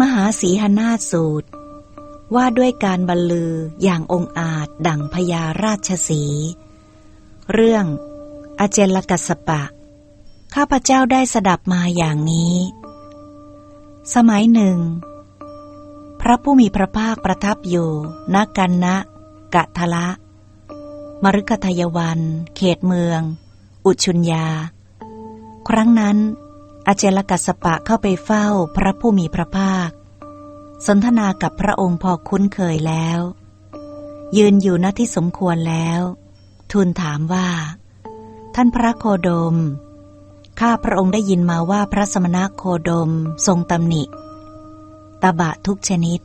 มหาสีหนาสูตร ว่าด้วยการบรรลืออย่างองอาจดั่งพญาราชสี เรื่องอเจลกัสปะ ข้าพเจ้าได้สดับมาอย่างนี้ สมัยหนึ่ง พระผู้มีพระภาคประทับอยู่ณกันนะกะทะละมฤคทายวัน เขตเมือง อุชุญญา ครั้งนั้น อาเจลกัสสปะเข้าไปเฝ้าพระผู้มีพระภาค สนทนากับพระองค์พอคุ้นเคยแล้ว ยืนอยู่ณที่สมควรแล้ว ทูลถามว่า ท่านพระโคดม ข้าพระองค์ได้ยินมาว่าพระสมณโคดมทรงตำหนิ ตบะทุกชนิด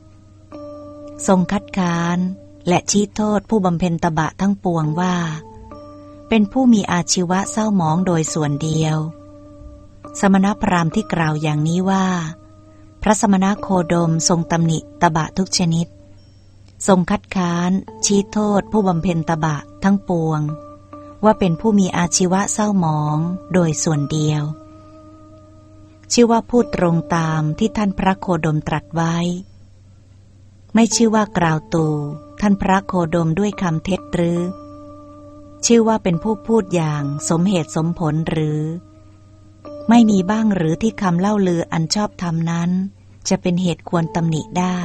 ทรงคัดค้านและชี้โทษผู้บำเพ็ญตบะทั้งปวงว่า เป็นผู้มีอาชีวะเศร้าหมองโดยส่วนเดียว สมณพราหมณ์ที่กล่าวอย่างนี้ว่า พระสมณโคดมทรงตำหนิตบะทุกชนิด ทรงคัดค้าน ชี้โทษ ผู้บำเพ็ญตบะทั้งปวง ว่าเป็นผู้มีอาชีวะเศร้าหมองโดยส่วนเดียว ชื่อว่าพูดตรงตามที่ท่านพระโคดมตรัสไว้ ไม่ชื่อว่ากล่าวตูท่านพระโคดมด้วยคำเท็จหรือ ชื่อว่าเป็นผู้พูดอย่างสมเหตุสมผลหรือ ไม่มีบ้างหรือที่คำเล่าลืออันชอบธรรมนั้น จะเป็นเหตุควรตำหนิได้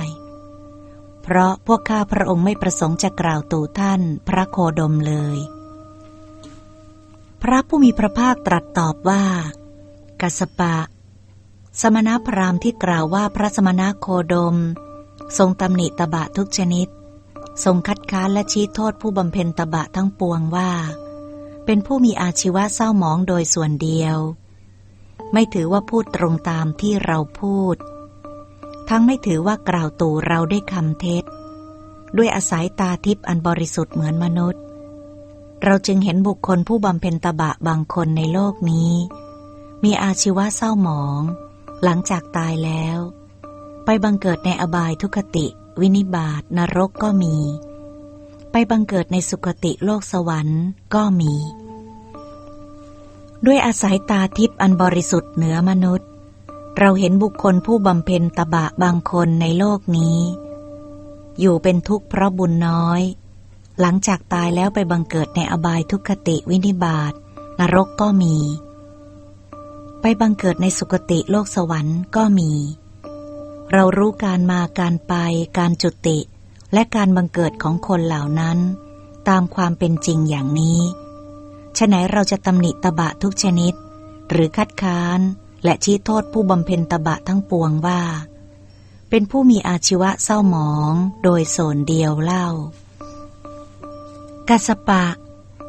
เพราะพวกข้าพระองค์ไม่ประสงค์จะกล่าวตู่ท่านพระโคดมเลย พระผู้มีพระภาคตรัสตอบว่า กัสสปะ สมณพราหมณ์ที่กล่าวว่าพระสมณโคดม ทรงตำหนิตบะทุกชนิด ทรงคัดค้านและชี้โทษผู้บำเพ็ญตบะทั้งปวงว่า เป็นผู้มีอาชีวะเศร้าหมองโดยส่วนเดียว ไม่ถือว่าพูดตรงตามที่เราพูด ทั้งไม่ถือว่ากล่าวตู่เราได้คำเท็จ ด้วยอาศัยตาทิพย์อันบริสุทธิ์เหมือนมนุษย์ เราจึงเห็นบุคคลผู้บำเพ็ญตบะบางคนในโลกนี้ มีอาชีวะเศร้าหมอง หลังจากตายแล้ว ไปบังเกิดในอบายทุคติ วินิบาตนรกก็มี ไปบังเกิดในสุคติโลกสวรรค์ก็มี ด้วยอาศัยตาทิพย์อันบริสุทธิ์เหนือมนุษย์ เราเห็นบุคคลผู้บำเพ็ญตบะบางคนในโลกนี้ อยู่เป็นทุกข์เพราะบุญน้อย หลังจากตายแล้วไปบังเกิดในอบายทุคติวินิบาตนรกก็มี ไปบังเกิดในสุคติโลกสวรรค์ก็มี เรารู้การมาการไป การจุติ และการบังเกิดของคนเหล่านั้น ตามความเป็นจริงอย่างนี้ ฉะไหนเราจะตำหนิตบะทุกชนิด หรือคัดค้าน และชี้โทษผู้บำเพ็ญตบะทั้งปวงว่า เป็นผู้มีอาชีวะเศร้าหมองโดยโสนเดียวเล่า กัสปะ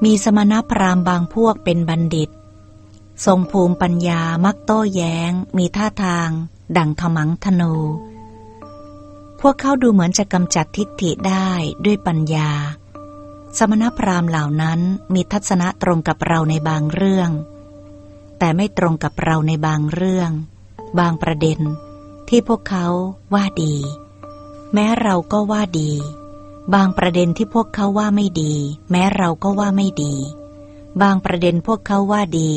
มีสมณพราหมณ์บางพวกเป็นบัณฑิต ทรงภูมิปัญญามักโต้แย้ง มีท่าทาง ดั่งขมังธนูพวกเขาดูเหมือนจะกำจัดทิฏฐิได้ด้วยปัญญา สมณพราหมณ์เหล่านั้นมีทัศนะตรงกับเราในบางเรื่อง แต่ไม่ตรงกับเราในบางเรื่อง บางประเด็น ที่พวกเขาว่าดี แม้เราก็ว่าดี บางประเด็นที่พวกเขาว่าไม่ดี แม้เราก็ว่าไม่ดี บางประเด็นพวกเขาว่าดี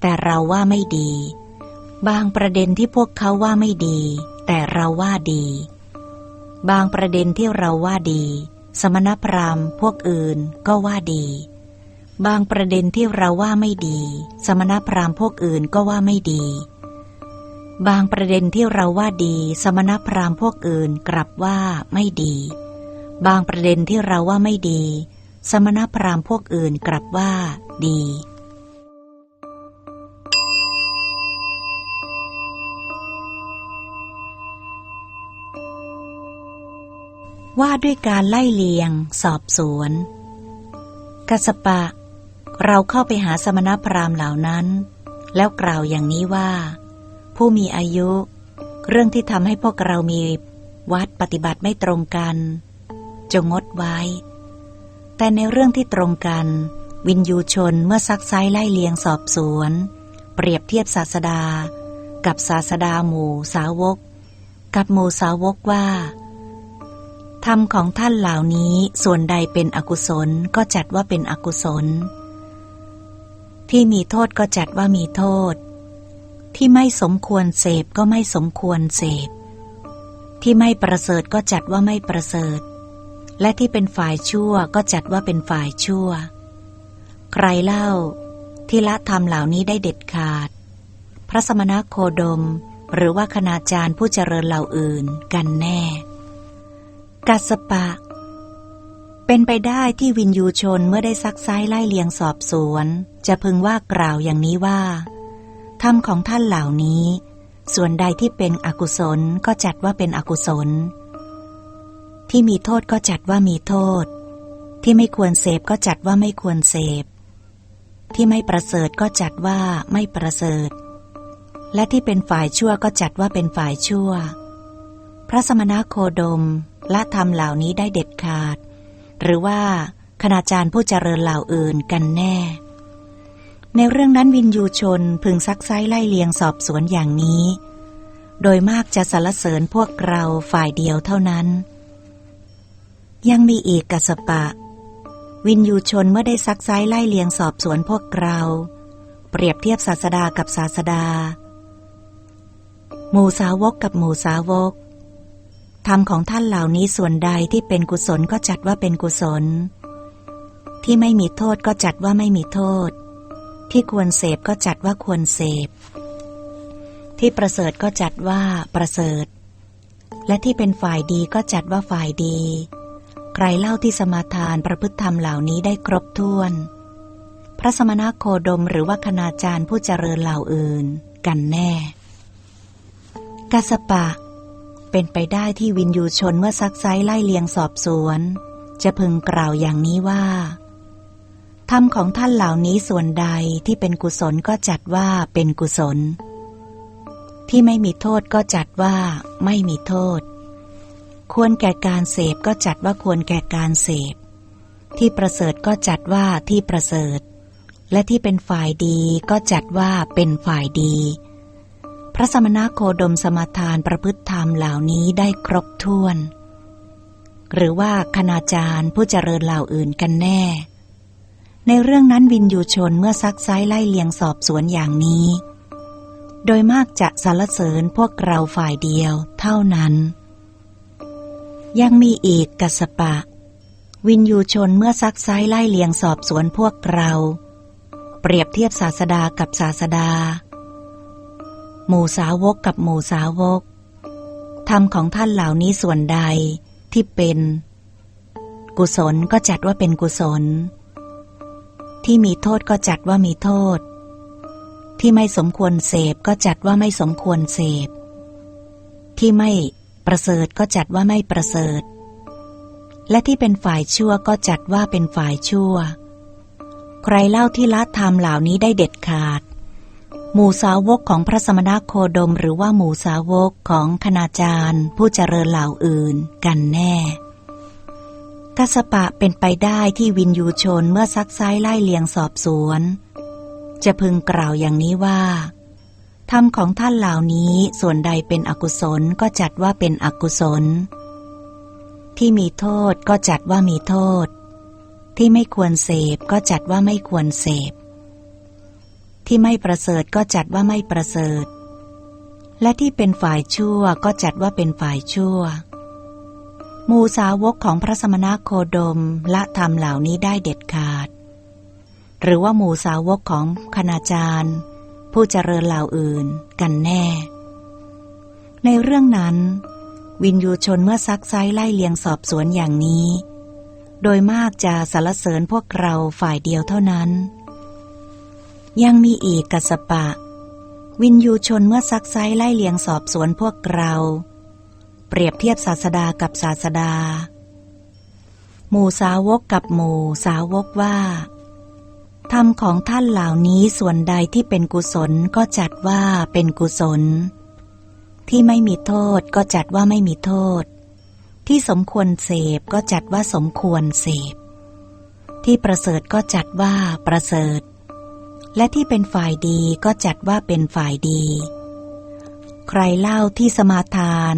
แต่เราว่าไม่ดี บางประเด็นที่พวกเขาว่าไม่ดี แต่เราว่าดี บางประเด็นที่เราว่าดี สมณพราหมณ์พวกอื่นก็ว่าดี บางประเด็นที่เราว่าไม่ดี สมณพราหมณ์พวกอื่นก็ว่าไม่ดี บางประเด็นที่เราว่าดี สมณพราหมณ์พวกอื่นกลับว่าไม่ดี บางประเด็นที่เราว่าไม่ดี สมณพราหมณ์พวกอื่นกลับว่าดี ว่าด้วยการไล่เลียง สอบสวน กัสปะ เราเข้าไปหาสมณพราหมณ์เหล่านั้น แล้วกล่าวอย่างนี้ว่า ผู้มีอายุ เรื่องที่ทำให้พวกเรามีวัดปฏิบัติไม่ตรงกัน จงงดไว้ แต่ในเรื่องที่ตรงกัน วินยูชนเมื่อซักไซไล่เลียงสอบสวน เปรียบเทียบศาสดา กับศาสดาหมู่สาวก กับหมู่สาวกว่า ธรรมของท่านเหล่านี้ส่วนใดเป็นอกุศลก็จัดว่าเป็นอกุศล ที่มีโทษก็จัดว่ามีโทษ ที่ไม่สมควรเสพก็ไม่สมควรเสพ ที่ไม่ประเสริฐก็จัดว่าไม่ประเสริฐ และที่เป็นฝ่ายชั่วก็จัดว่าเป็นฝ่ายชั่ว ใครเล่า ที่ละธรรมเหล่านี้ได้เด็ดขาด พระสมณโคดมหรือว่าคณาจารย์ผู้เจริญเหล่าอื่นกันแน่ กัสปะ เป็นไปได้ที่วินยูชนเมื่อได้ซักไซ้ไล่เลียงสอบสวน จะพึงว่ากล่าวอย่างนี้ว่าธรรมของท่านเหล่านี้ ส่วนใดที่เป็นอกุศลก็จัดว่าเป็นอกุศล ที่มีโทษก็จัดว่ามีโทษ ที่ไม่ควรเสพก็จัดว่าไม่ควรเสพ ที่ไม่ประเสริฐก็จัดว่าไม่ประเสริฐ และที่เป็นฝ่ายชั่วก็จัดว่าเป็นฝ่ายชั่ว พระสมณโคดมละธรรมเหล่านี้ได้เด็ดขาด หรือว่าคณาจารย์ผู้เจริญเหล่าอื่นกันแน่ ในเรื่องนั้นวินยูชนพึงซักไซ้ไล่เลียงสอบสวนอย่างนี้ โดยมากจะสรรเสริญพวกเราฝ่ายเดียวเท่านั้น ยังมีอีกกัสปะ วินยูชนเมื่อได้ซักไซ้ไล่เลียงสอบสวนพวกเรา เปรียบเทียบศาสดากับศาสดาหมู่สาวกกับหมู่สาวก ธรรมของท่านเหล่านี้ส่วนใดที่เป็นกุศลก็จัดว่าเป็นกุศล ที่ไม่มีโทษก็จัดว่าไม่มีโทษ ที่ควรเสพก็จัดว่าควรเสพ ที่ประเสริฐก็จัดว่าประเสริฐ และที่เป็นฝ่ายดีก็จัดว่าฝ่ายดี ใครเล่าที่สมาทานประพฤติธรรมเหล่านี้ได้ครบถ้วน พระสมณโคดมหรือว่าคณาจารย์ผู้เจริญเหล่าอื่น กันแน่กัสปะ เป็นไปได้ที่วินยูชนเมื่อซักไซไล่เลียงสอบสวน จะพึงกล่าวอย่างนี้ว่าธรรมของท่านเหล่านี้ส่วนใดที่เป็นกุศลก็จัดว่าเป็นกุศล ที่ไม่มีโทษก็จัดว่าไม่มีโทษ ควรแก่การเสพก็จัดว่าควรแก่การเสพ ที่ประเสริฐก็จัดว่าที่ประเสริฐ และที่เป็นฝ่ายดีก็จัดว่าเป็นฝ่ายดี พระสมณโคดมสมาทานประพฤติธรรมเหล่านี้ได้ครบถ้วน หรือว่าคณาจารย์ผู้เจริญเหล่าอื่นกันแน่ ในเรื่องนั้นวินยูชนเมื่อซักไซ้ไล่เลียงสอบสวนอย่างนี้ โดยมากจะสรรเสริญพวกเราฝ่ายเดียวเท่านั้น ยังมีอีกกัสปะ วินยูชนเมื่อซักไซ้ไล่เลียงสอบสวนพวกเรา เปรียบเทียบศาสดากับศาสดา หมู่สาวกกับหมู่สาวก ธรรมของท่านเหล่านี้ส่วนใดที่เป็น กุศลก็จัดว่าเป็นกุศล ที่มีโทษก็จัดว่ามีโทษ ที่ไม่สมควรเสพก็จัดว่าไม่สมควรเสพ ที่ไม่ประเสริฐก็จัดว่าไม่ประเสริฐ และที่เป็นฝ่ายชั่วก็จัดว่าเป็นฝ่ายชั่ว ใครเล่าที่ละธรรมเหล่านี้ได้เด็ดขาด หมู่สาวกของพระสมณโคดม หรือว่าหมู่สาวกของคณาจารย์ ผู้เจริญเหล่าอื่นกันแน่กัสปะเป็นไปได้ที่วินยูชนเมื่อซักไซ้ไล่เลียงสอบสวน จะพึงกล่าวอย่างนี้ว่าธรรมของท่านเหล่านี้ส่วนใดเป็นอกุศลก็จัดว่าเป็นอกุศล ที่มีโทษก็จัดว่ามีโทษ ที่ไม่ควรเสพก็จัดว่าไม่ควรเสพ ที่ไม่ประเสริฐก็จัดว่าไม่ประเสริฐ และที่เป็นฝ่ายชั่วก็จัดว่าเป็นฝ่ายชั่วหมู่สาวกของพระสมณโคดมละธรรมเหล่านี้ได้เด็ดขาด หรือว่าหมู่สาวกของคณาจารย์ ผู้เจริญเหล่าอื่นกันแน่ ในเรื่องนั้น วินยูชนเมื่อซักไซ้ไล่เลียงสอบสวนอย่างนี้ โดยมากจะสรรเสริญพวกเราฝ่ายเดียวเท่านั้น ยังมีอีกกัสปะ วินยูชนเมื่อซักไซไล่เลียงสอบสวนพวกเรา เปรียบเทียบศาสดากับศาสดา หมู่สาวกกับหมู่สาวกว่าธรรมของท่านเหล่านี้ส่วนใดที่เป็นกุศลก็จัดว่าเป็นกุศล ที่ไม่มีโทษก็จัดว่าไม่มีโทษ ที่สมควรเสพก็จัดว่าสมควรเสพ ที่ประเสริฐก็จัดว่าประเสริฐ และที่เป็นฝ่ายดีก็จัดว่าเป็นฝ่ายดี ใครเล่าที่สมาทาน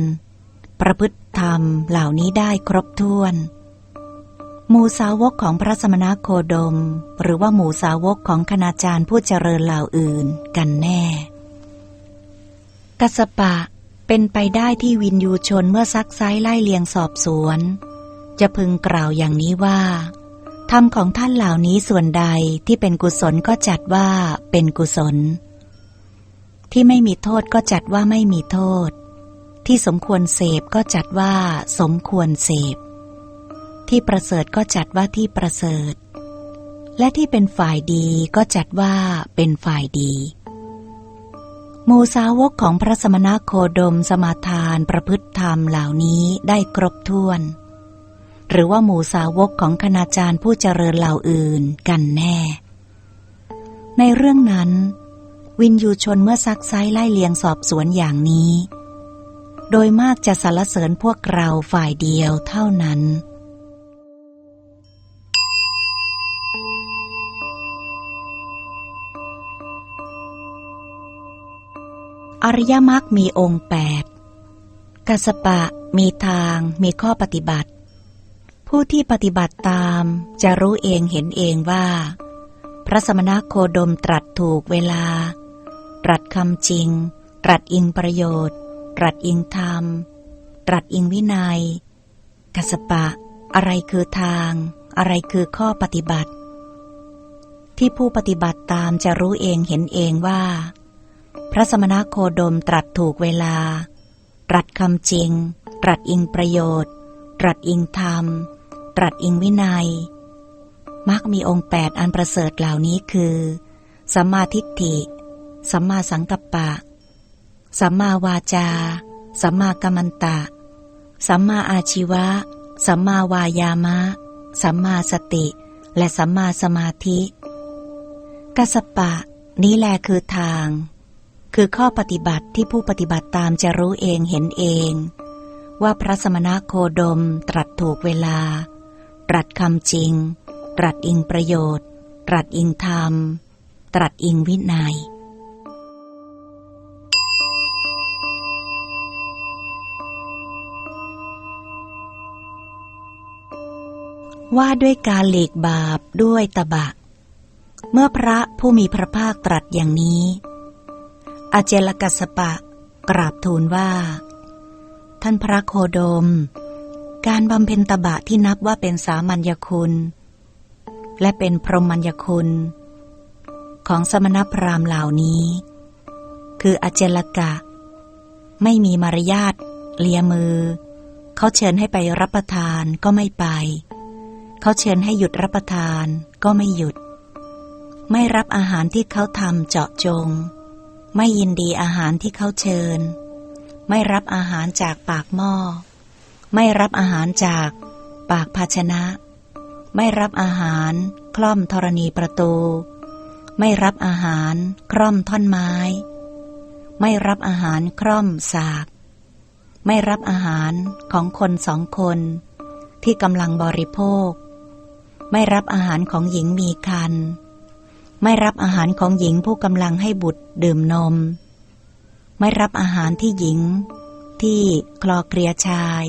ประพฤติธรรมเหล่านี้ได้ครบถ้วนหมู่สาวกของพระสมณโคดม หรือว่าหมู่สาวกของคณาจารย์ผู้เจริญเหล่าอื่นกันแน่ กัสปะเป็นไปได้ที่วินยูชนเมื่อซักไซไล่เลียงสอบสวน จะพึงกล่าวอย่างนี้ว่า ธรรมของท่านเหล่านี้ส่วนใดที่เป็นกุศลก็จัดว่าเป็นกุศล ที่ไม่มีโทษก็จัดว่าไม่มีโทษ ที่สมควรเสพก็จัดว่าสมควรเสพ ที่ประเสริฐก็จัดว่าที่ประเสริฐ และที่เป็นฝ่ายดีก็จัดว่าเป็นฝ่ายดีมูสาวกของพระสมณโคดมสมาทานประพฤติธรรมเหล่านี้ได้ครบถ้วน หรือว่าหมู่สาวกของคณาจารย์ผู้เจริญเหล่าอื่นกันแน่ ในเรื่องนั้น วินยูชนเมื่อซักไซไล่เลียงสอบสวนอย่างนี้ โดยมากจะสรรเสริญพวกเราฝ่ายเดียวเท่านั้นอริยมรรคมีองค์แปดกัสปะ มีทาง มีข้อปฏิบัติ ผู้ที่ปฏิบัติตามจะรู้เองเห็นเองว่า พระสมณโคดมตรัสถูกเวลา ตรัสคำจริง ตรัสอิงประโยชน์ ตรัสอิงธรรม ตรัสอิงวินัย กัสปะ อะไรคือทาง อะไรคือข้อปฏิบัติ ที่ผู้ปฏิบัติตามจะรู้เองเห็นเองว่า พระสมณโคดมตรัสถูกเวลา ตรัสคำจริง ตรัสอิงประโยชน์ ตรัสอิงธรรม ตรัสอิงวินัยมักมีองค์แปดอันประเสริฐเหล่านี้คือ สัมมาทิฏฐิ สัมมาสังกัปปะ สัมมาวาจา สัมมากัมมันตะ สัมมาอาชีวะ สัมมาวายามะ สัมมาสติ และสัมมาสมาธิกัสปะ นี้แลคือทาง คือข้อปฏิบัติที่ผู้ปฏิบัติตามจะรู้เองเห็นเอง ว่าพระสมณโคดมตรัสถูกเวลา ตรัสคำจริง ตรัสอิงประโยชน์ ตรัสอิงธรรม ตรัสอิงวินัย ว่าด้วยการหลีกบาปด้วยตบะ เมื่อพระผู้มีพระภาคตรัสอย่างนี้ อาเจลกัสปะกราบทูลว่า ท่านพระโคดม การบำเพ็ญตบะที่นับว่าเป็นสามัญญคุณ และเป็นพรหมัญญคุณ ของสมณพราหมณ์เหล่านี้ คืออเจลกะ ไม่มีมารยาทเลียมือ เขาเชิญให้ไปรับประทานก็ไม่ไป เขาเชิญให้หยุดรับประทานก็ไม่หยุด ไม่รับอาหารที่เขาทำเจาะจง ไม่ยินดีอาหารที่เขาเชิญ ไม่รับอาหารจากปากหม้อ ไม่รับอาหารจากปากภาชนะ ไม่รับอาหาร คล่อมธรณีประตู ไม่รับอาหาร คล่อมท่อนไม้ ไม่รับอาหารคล่อมสาก ไม่รับอาหารของคนสองคน ที่กำลังบริโภค ไม่รับอาหารของหญิงมีคัน ไม่รับอาหารของหญิงผู้กำลังให้บุตรดื่มนม ไม่รับอาหารที่หญิง ที่คลอเกลียชาย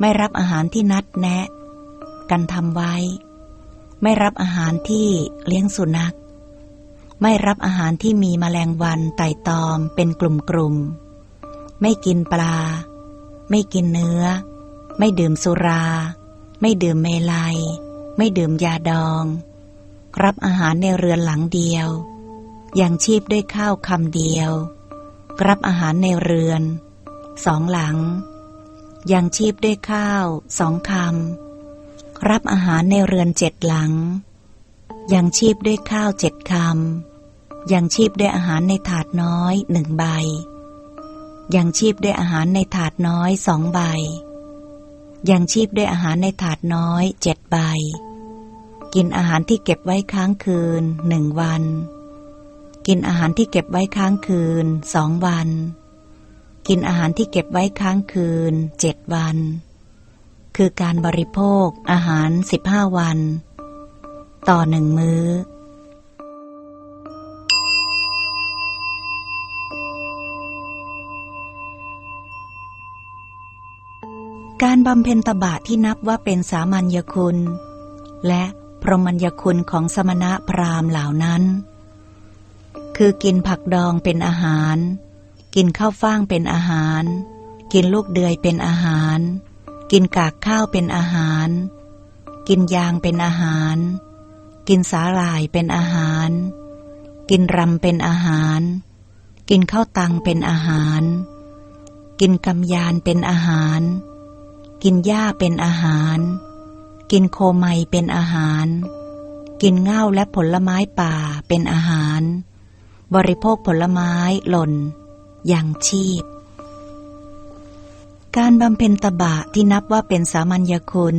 ไม่รับอาหารที่นัดแนะ กันทำไว้ ไม่รับอาหารที่เลี้ยงสุนัข ไม่รับอาหารที่มีแมลงวันไต่ตอมเป็นกลุ่มๆ ไม่กินปลา ไม่กินเนื้อ ไม่ดื่มสุรา ไม่ดื่มเมลัย ไม่ดื่มยาดอง รับอาหารในเรือนหลังเดียว อยังชีพด้วยข้าวคำเดียว รับอาหารในเรือน สองหลัง ยังชีพด้วยข้าวสองคำ รับอาหารในเรือนเจ็ดหลัง ยังชีพด้วยข้าวเจ็ดคำ ยังชีพด้วยอาหารในถาดน้อยหนึ่งใบ ยังชีพด้วยอาหารในถาดน้อยสองใบ ยังชีพด้วยอาหารในถาดน้อยเจ็ดใบ กินอาหารที่เก็บไว้ค้างคืนหนึ่งวัน กินอาหารที่เก็บไว้ค้างคืนสองวัน กินอาหารที่เก็บไว้ค้างคืนเจ็ดวัน คือการบริโภคอาหารสิบห้าวัน ต่อหนึ่งมื้อ การบำเพ็ญตบะที่นับว่าเป็นสามัญญคุณ และพรหมัญญคุณของสมณะพราหมณ์เหล่านั้น คือกินผักดองเป็นอาหาร กินข้าวฟ่างเป็นอาหาร กินลูกเดือยเป็นอาหาร กินกากข้าวเป็นอาหาร กินยางเป็นอาหาร กินสาหร่ายเป็นอาหาร กินรำเป็นอาหาร กินข้าวตังเป็นอาหาร กินกำยานเป็นอาหาร กินหญ้าเป็นอาหาร กินโคไมเป็นอาหาร กินเง่าและผลไม้ป่าเป็นอาหาร บริโภคผลไม้หล่น ย่างชีพ การบำเพ็ญตบะที่นับว่าเป็นสามัญญคุณ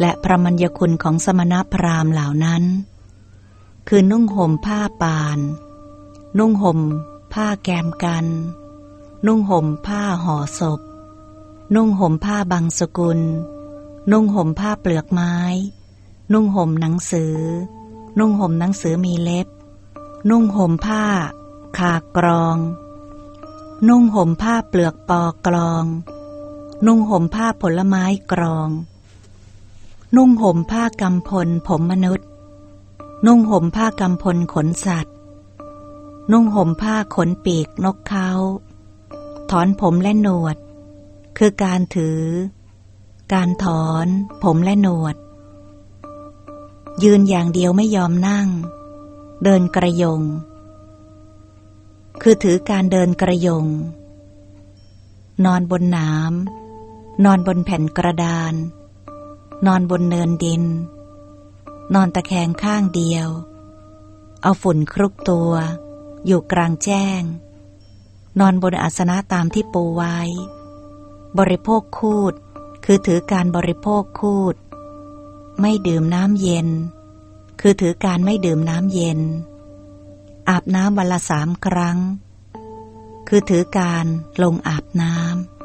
และพระมัญญคุณของสมณพราหมณ์เหล่านั้น คือนุ่งห่มผ้าปาน นุ่งห่มผ้าแกมกัน นุ่งห่มผ้าห่อศพ นุ่งห่มผ้าบางสกุล นุ่งห่มผ้าเปลือกไม้ นุ่งห่มหนังสือ นุ่งห่มหนังสือมีเล็บ นุ่งห่มผ้า ขากรอง นุ่งห่มผ้าเปลือกปอกรอง นุ่งห่มผ้าผลไม้กรอง นุ่งห่มผ้ากำพลผมมนุษย์ นุ่งห่มผ้ากำพลขนสัตว์ นุ่งห่มผ้าขนปีกนกเขาถอนผมและหนวด คือการถือ การถอนผมและหนวด ยืนอย่างเดียวไม่ยอมนั่ง เดินกระยง คือถือการเดินกระยง นอนบนน้ำนอนบนแผ่นกระดาน นอนบนเนินดิน นอนตะแคงข้างเดียว เอาฝุ่นครุกตัว อยู่กลางแจ้ง นอนบนอาสนะตามที่ปูไว้ บริโภคคูด คือถือการบริโภคคูด ไม่ดื่มน้ำเย็น คือถือการไม่ดื่มน้ำเย็น อาบน้ำวันละสามครั้ง คือถือการลงอาบน้ำ